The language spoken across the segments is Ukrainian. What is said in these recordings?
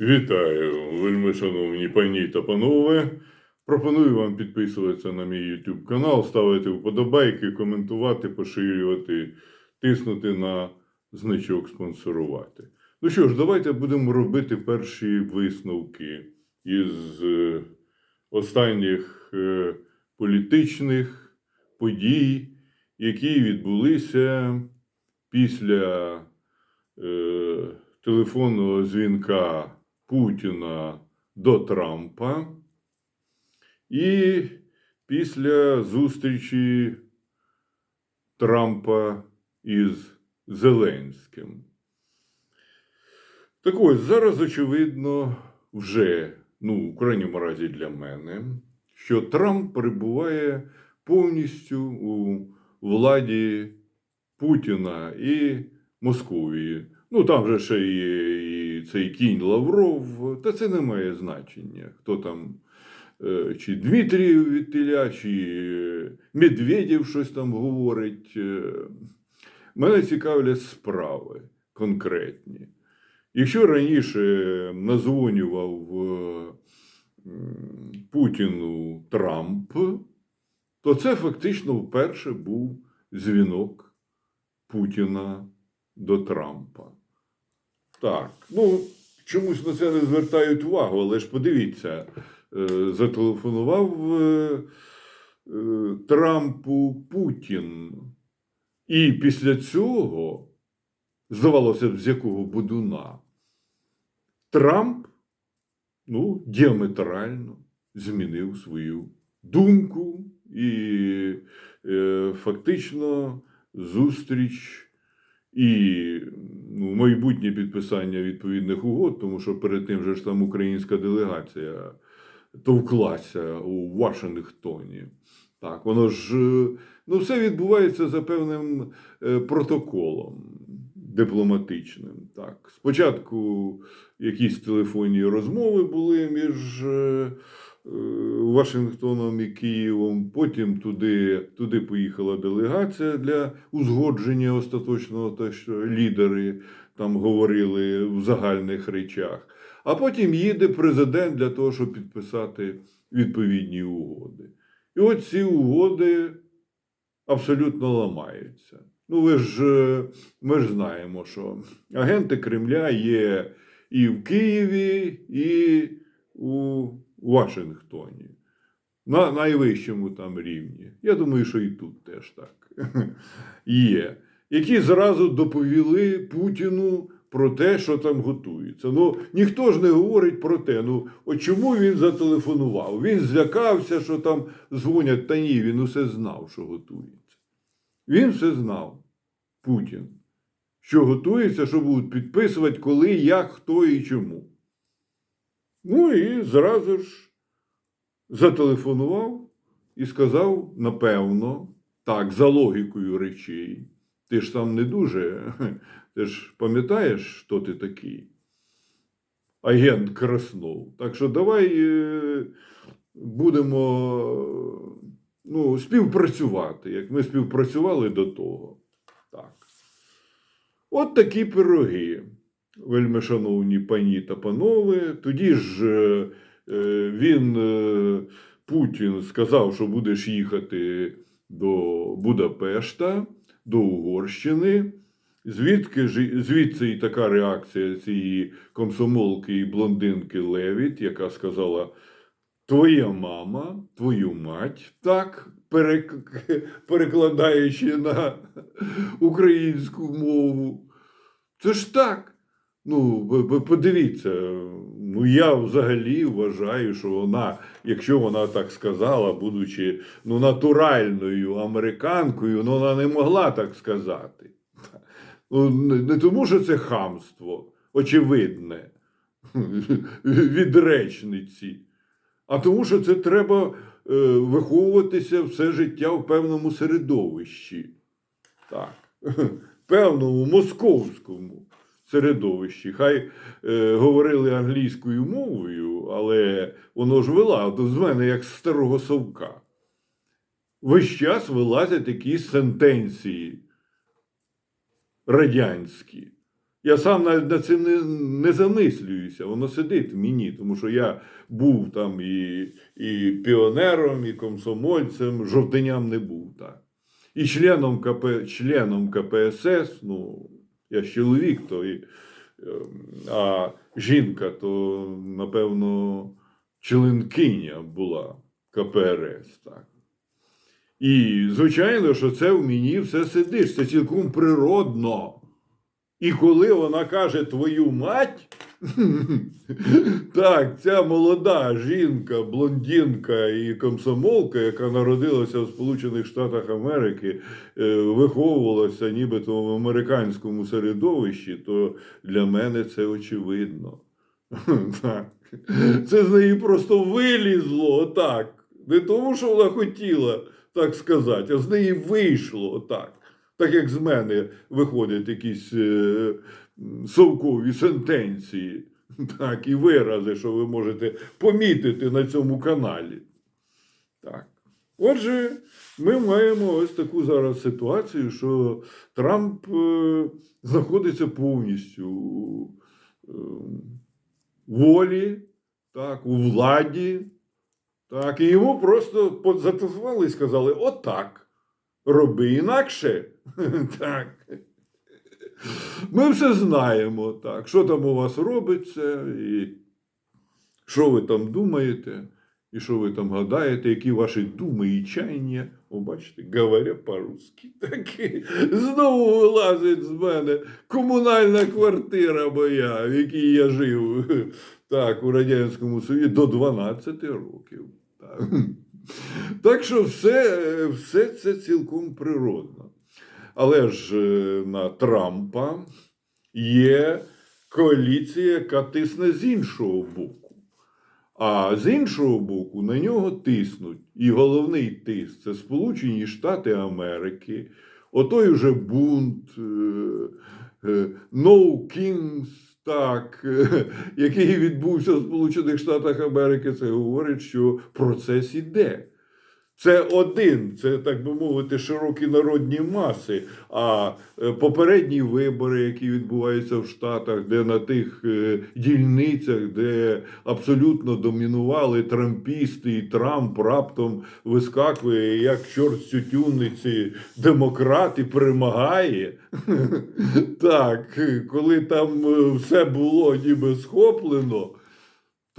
Вітаю, вельми шановні пані та панове. Пропоную вам підписуватися на мій YouTube канал, ставити вподобайки, коментувати, поширювати, тиснути на значок спонсорувати. Ну що ж, давайте будемо робити перші висновки із е, останніх е, політичних подій, які відбулися після е, телефонного дзвінка Путіна до Трампа і після зустрічі Трампа із Зеленським. Так ось зараз, очевидно, вже, ну, в крайньому разі для мене, що Трамп перебуває повністю у владі Путіна і Московії. Ну, там же ще є і цей кінь Лавров, та це не має значення. Хто там, е, чи Дмитрієв від Теля, чи е, Медведєв щось там говорить. Е, Мене цікавлять справи конкретні. Якщо раніше назвонював Путіну Трамп, то це фактично вперше був дзвінок Путіна до Трампа. Так, ну чомусь на це не звертають увагу, але ж подивіться, е, зателефонував е, е, Трампу Путін. І після цього, здавалося б, з якого будуна, Трамп ну, діаметрально змінив свою думку і фактично зустріч і ну, майбутнє підписання відповідних угод, тому що перед тим же ж там українська делегація товклася у Вашингтоні. Так, воно ж е, ну, все відбувається за певним е, протоколом дипломатичним. Так. Спочатку якісь телефонні розмови були між е, Вашингтоном і Києвом. Потім туди, туди поїхала делегація для узгодження остаточного, те, що лідери там говорили в загальних речах. А потім їде президент для того, щоб підписати відповідні угоди. І от ці угоди абсолютно ламаються. Ну, ви ж, е, ми ж знаємо, що агенти Кремля є і в Києві, і у Вашингтоні. На найвищому там рівні. Я думаю, що і тут теж так є. Які зразу доповіли Путіну про те, що там готується. Ну, ніхто ж не говорить про те. Ну, от чому він зателефонував? Він злякався, що там дзвонять. Та ні, він усе знав, що готується. Він все знав, Путін, що готується, що будуть підписувати, коли, як, хто і чому. Ну і зразу ж зателефонував і сказав, напевно, так, за логікою речей. Ти ж там не дуже. Ти ж пам'ятаєш, хто ти такий? Агент Краснов. Так що давай е, будемо ну, співпрацювати, як ми співпрацювали до того. Так. От такі пироги, вельми шановні пані та панове. Тоді ж е, е, він, е, Путін, сказав, що будеш їхати до Будапешта, до Угорщини. Звідки звідси і така реакція цієї комсомолки і блондинки Левіт, яка сказала: Твоя мама, твою мать, так, перекладаючи на українську мову. Це ж так. Ну, ви- подивіться, ну я взагалі вважаю, що вона, якщо вона так сказала, будучи ну, натуральною американкою, ну вона не могла так сказати. Ну, не, не тому, що це хамство, очевидне, від речниці, а тому, що це треба е, виховуватися все життя в певному середовищі. Так, певному московському середовищі. Хай е, говорили англійською мовою, але воно ж вела з мене як з старого совка. Весь час вилазять якісь сентенції радянські. Я сам навіть над цим не, не замислююся, воно сидить в мені, тому що я був там і, і піонером, і комсомольцем, жовтиням не був. Так. І членом, КП, членом КПСС, ну, я ж чоловік, то і, ем, а жінка, то, напевно, членкиня була КПРС. Так. І, звичайно, що це в мені все сидиш, це цілком природно. І коли вона каже твою мать, так, ця молода жінка, блондинка і комсомолка, яка народилася в Сполучених Штатах Америки, е, виховувалася нібито в американському середовищі, то для мене це очевидно. Так. Це з неї просто вилізло отак. Не тому, що вона хотіла так сказати, а з неї вийшло отак. Так як з мене виходять якісь е, совкові сентенції, так, і вирази, що ви можете помітити на цьому каналі. Так. Отже, ми маємо ось таку зараз ситуацію, що Трамп е, знаходиться повністю у е, волі, так, у владі. Так, і йому просто по- і сказали: отак. Роби інакше. Так. Ми все знаємо, так, що там у вас робиться, і що ви там думаєте, і що ви там гадаєте, які ваші думи і чаяння. О, бачите, говоря по-русски. Таки знову вилазить з мене комунальна квартира моя, в якій я жив так, у Радянському Союзі до 12 років. Так. Так що все, все це цілком природно. Але ж е, на Трампа є коаліція, яка тисне з іншого боку. А з іншого боку, на нього тиснуть. І головний тиск це Сполучені Штати Америки, отой уже бунт, е, е, No Kings, так, який відбувся в Сполучених Штатах Америки, це говорить, що процес іде. Це один, це так би мовити, широкі народні маси. А е, попередні вибори, які відбуваються в Штатах, де на тих е, дільницях, де абсолютно домінували трампісти, і Трамп раптом вискакує, як чорт з тютюниці, демократ і перемагає. Так, коли там е, все було ніби схоплено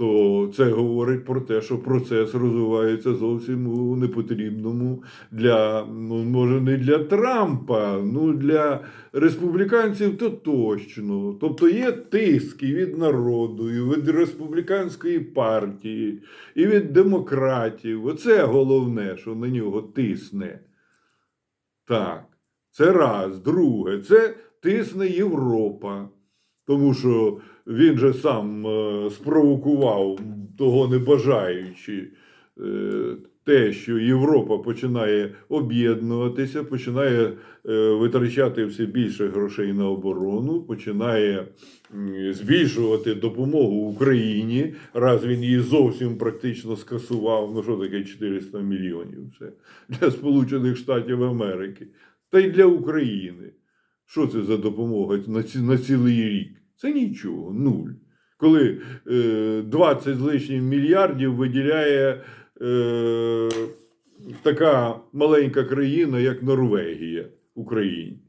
то це говорить про те, що процес розвивається зовсім у непотрібному для, ну, може, не для Трампа, ну для республіканців то точно. Тобто є тиск і від народу, і від республіканської партії, і від демократів. Оце головне, що на нього тисне. Так, це раз. Друге, це тисне Європа. Тому що він же сам е, спровокував, того не бажаючи, е, те, що Європа починає об'єднуватися, починає е, витрачати все більше грошей на оборону, починає збільшувати допомогу Україні, раз він її зовсім практично скасував. Ну що таке 400 мільйонів? Це для Сполучених Штатів Америки та й для України. Що це за допомога на, на цілий рік? Це нічого, нуль. Коли е, 20 з лишнім мільярдів виділяє е, така маленька країна, як Норвегія Україні.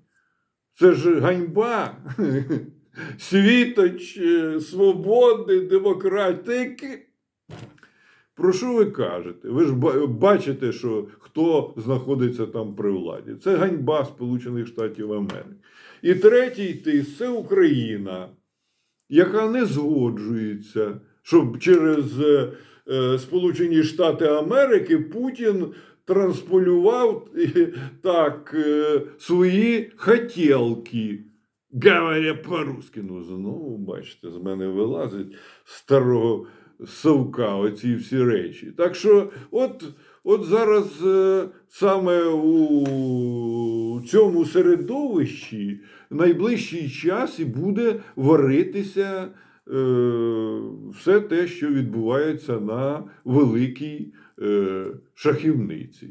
Це ж ганьба. Світоч, е, свободи, демократики. Про що ви кажете? Ви ж бачите, що хто знаходиться там при владі. Це ганьба Сполучених Штатів Америки. І третій тиск це Україна, яка не згоджується, щоб через е, е, Сполучені Штати Америки Путін трансполював е, так свої хотілки. Говоря по-русски, ну знову бачите, з мене вилазить старого совка оці всі речі. Так що, от, от зараз е, саме у цьому середовищі найближчий час і буде варитися е, все те, що відбувається на великій е, шахівниці.